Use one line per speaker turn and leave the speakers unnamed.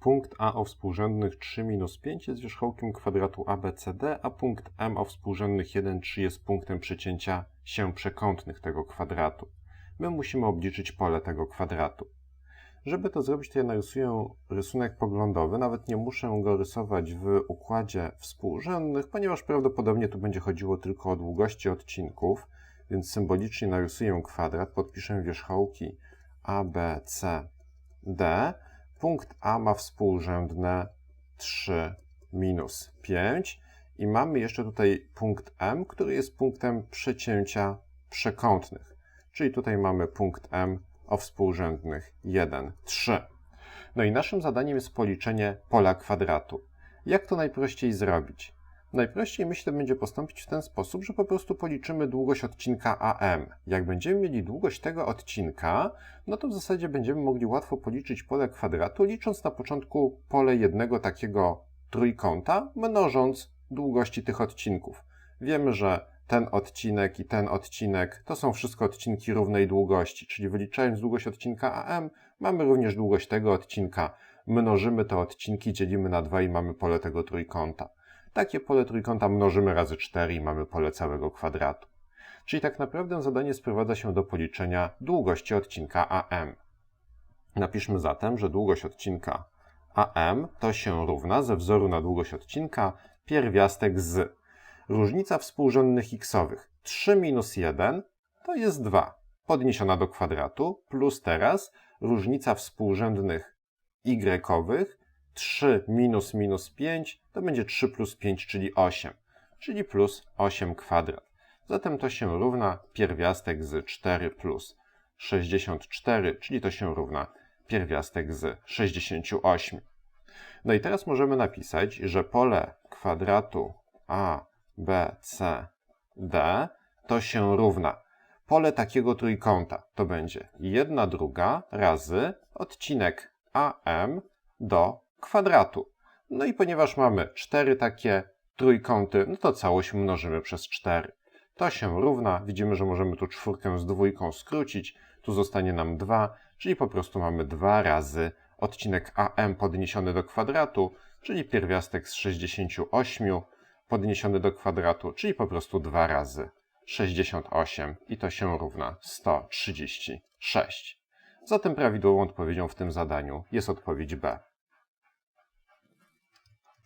Punkt A o współrzędnych 3 minus 5 jest wierzchołkiem kwadratu ABCD, a punkt M o współrzędnych 1, 3 jest punktem przecięcia się przekątnych tego kwadratu. My musimy obliczyć pole tego kwadratu. Żeby to zrobić, to ja narysuję rysunek poglądowy. Nawet nie muszę go rysować w układzie współrzędnych, ponieważ prawdopodobnie tu będzie chodziło tylko o długości odcinków, więc symbolicznie narysuję kwadrat, podpiszę wierzchołki A, B, C, D. Punkt A ma współrzędne 3 minus 5 i mamy jeszcze tutaj punkt M, który jest punktem przecięcia przekątnych. Czyli tutaj mamy punkt M o współrzędnych 1, 3. No i naszym zadaniem jest policzenie pola kwadratu. Jak to najprościej zrobić? Najprościej myślę będzie postąpić w ten sposób, że po prostu policzymy długość odcinka AM. Jak będziemy mieli długość tego odcinka, no to w zasadzie będziemy mogli łatwo policzyć pole kwadratu, licząc na początku pole jednego takiego trójkąta, mnożąc długości tych odcinków. Wiemy, że ten odcinek i ten odcinek to są wszystko odcinki równej długości, czyli wyliczając długość odcinka AM, mamy również długość tego odcinka. Mnożymy te odcinki, dzielimy na 2 i mamy pole tego trójkąta. Takie pole trójkąta mnożymy razy 4 i mamy pole całego kwadratu. Czyli tak naprawdę zadanie sprowadza się do policzenia długości odcinka AM. Napiszmy zatem, że długość odcinka AM to się równa ze wzoru na długość odcinka pierwiastek z różnica współrzędnych xowych 3 minus 1 to jest 2 podniesiona do kwadratu plus teraz różnica współrzędnych y-owych 3 minus minus 5 to będzie 3 plus 5, czyli 8, czyli plus 8 kwadrat. Zatem to się równa pierwiastek z 4 plus 64, czyli to się równa pierwiastek z 68. No i teraz możemy napisać, że pole kwadratu A, B, C, D to się równa pole takiego trójkąta to będzie 1 druga razy odcinek AM do kwadratu. No i ponieważ mamy cztery takie trójkąty, no to całość mnożymy przez 4. To się równa, widzimy, że możemy tu czwórkę z dwójką skrócić, tu zostanie nam 2, czyli po prostu mamy 2 razy odcinek AM podniesiony do kwadratu, czyli pierwiastek z 68 podniesiony do kwadratu, czyli po prostu 2 razy 68 i to się równa 136. Zatem prawidłową odpowiedzią w tym zadaniu jest odpowiedź B.